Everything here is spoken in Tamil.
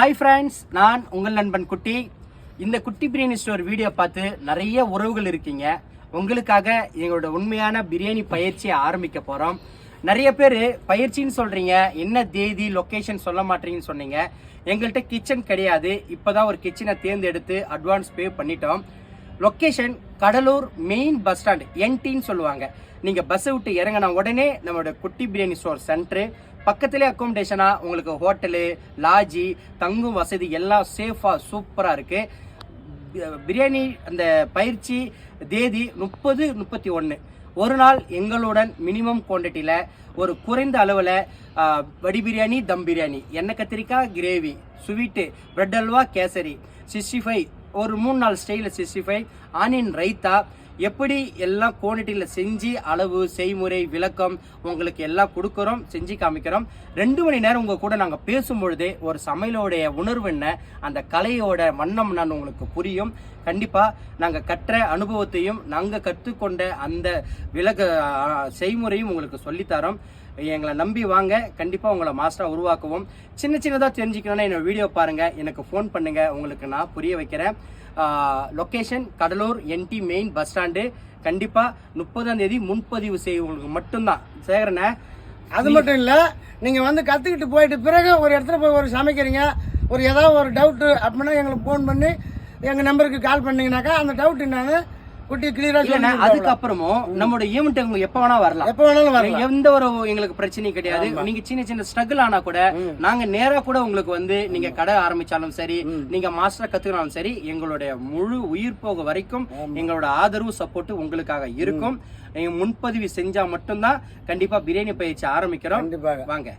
ஹாய் ஃப்ரெண்ட்ஸ் நான் உங்கள் நண்பன் குட்டி. இந்த குட்டி பிரியாணி ஸ்டோர் வீடியோ பார்த்து நிறைய உறவுகள் இருக்கீங்க. உங்களுக்காக எங்களோட உண்மையான பிரியாணி பயிற்சியை ஆரம்பிக்க போகிறோம் நிறைய பேர் பயிற்சின்னு சொல்கிறீங்க என்ன தேதி லொக்கேஷன் சொல்ல மாட்டீங்கன்னு சொன்னீங்க. எங்கள்கிட்ட கிச்சன் கிடையாது. இப்போ தான் ஒரு கிச்சனை தேர்ந்தெடுத்து அட்வான்ஸ் பே பண்ணிட்டோம். Location Cuddalore main bus stand என்டின்னு சொல்லுவாங்க. நீங்கள் பஸ்ஸை விட்டு இறங்கின உடனே நம்மளோட குட்டி பிரியாணி ஸ்டோர் சென்ட்ரு பக்கத்திலே அக்கோமடேஷனாக உங்களுக்கு ஹோட்டலு லாட்ஜி தங்கும் வசதி எல்லாம் சேஃபாக சூப்பராக இருக்குது பிரியாணி அந்த பயிற்சி தேதி முப்பது முப்பத்தி ஒன்று ஒரு நாள் எங்களுடன் மினிமம் குவான்டிட்டியில் ஒரு குறைந்த அளவில் வடி பிரியாணி தம் பிரியாணி. எண்ணெய் கத்திரிக்காய் gravy sweet bread halwa kesari sixty five ஒரு மூணு நாள் ஸ்டைலில் சிக்ஸ்டி ஃபைவ் ஆனியன் ரைத்தா எப்படி எல்லாம் குவான்டிட்டியில் செஞ்சு அளவு செய்முறை விளக்கம் உங்களுக்கு எல்லாம் கொடுக்குறோம் செஞ்சு காமிக்கிறோம். ரெண்டு மணி நேரம் உங்கள் கூட நாங்கள் பேசும்பொழுதே ஒரு சமையலோடைய உணர்வு என்ன அந்த கலையோட வண்ணம் நான் உங்களுக்கு புரியும். கண்டிப்பாக நாங்கள் கற்ற அனுபவத்தையும் நாங்கள் கற்றுக்கொண்ட அந்த விலக செய்முறையும் உங்களுக்கு சொல்லித்தரோம். எங்களை நம்பி வாங்க. கண்டிப்பாக உங்களை மாஸ்டராக உருவாக்குவோம். சின்ன சின்னதாக தெரிஞ்சுக்கணும்னா என்னோட வீடியோ பாருங்கள் எனக்கு ஃபோன் பண்ணுங்கள் உங்களுக்கு நான் புரிய வைக்கிறேன். லொக்கேஷன் கடலூர் என்டி மெயின் பஸ் ஸ்டாண்ட் கண்டிப்பாக முப்பதாம் தேதி முன்பதிவு செய்வங்களுக்கு மட்டும்தான். சேகரண்ணே அது மட்டும் இல்லை நீங்கள் வந்து கற்றுக்கிட்டு போயிட்டு பிறகு ஒரு இடத்துல போய் ஒரு சமைக்கிறீங்க ஒரு ஏதாவது ஒரு டவுட்டு அப்படின்னா எங்களுக்கு ஃபோன் பண்ணி எங்கள் நம்பருக்கு கால் பண்ணீங்கன்னாக்கா அந்த டவுட் என்னன்னு குட்டி கிளியராக இல்லைண்ணே சொல்லி அதுக்கப்புறமோ நம்மளோட ஈவெண்ட் உங்களுக்கு எப்போ வேணா வரலாம். எப்போ வேணாலும் வரலாம். எந்த ஒரு எங்களுக்கு பிரச்சனையும் கிடையாது. நீங்க சின்ன சின்ன ஸ்ட்ரகிள் ஆனா கூட நாங்க நேரா கூட உங்களுக்கு வந்து நீங்க கடை ஆரம்பிச்சாலும் சரி நீங்க மாஸ்டர் கத்துக்கினாலும் சரி எங்களுடைய முழு உயிர் போக வரைக்கும் எங்களோட ஆதரவு சப்போர்ட் உங்களுக்காக இருக்கும். நீங்க முன்பதிவு செஞ்சா மட்டும்தான் கண்டிப்பா பிரியாணி பயிற்சி ஆரம்பிக்கிறோம். வாங்க.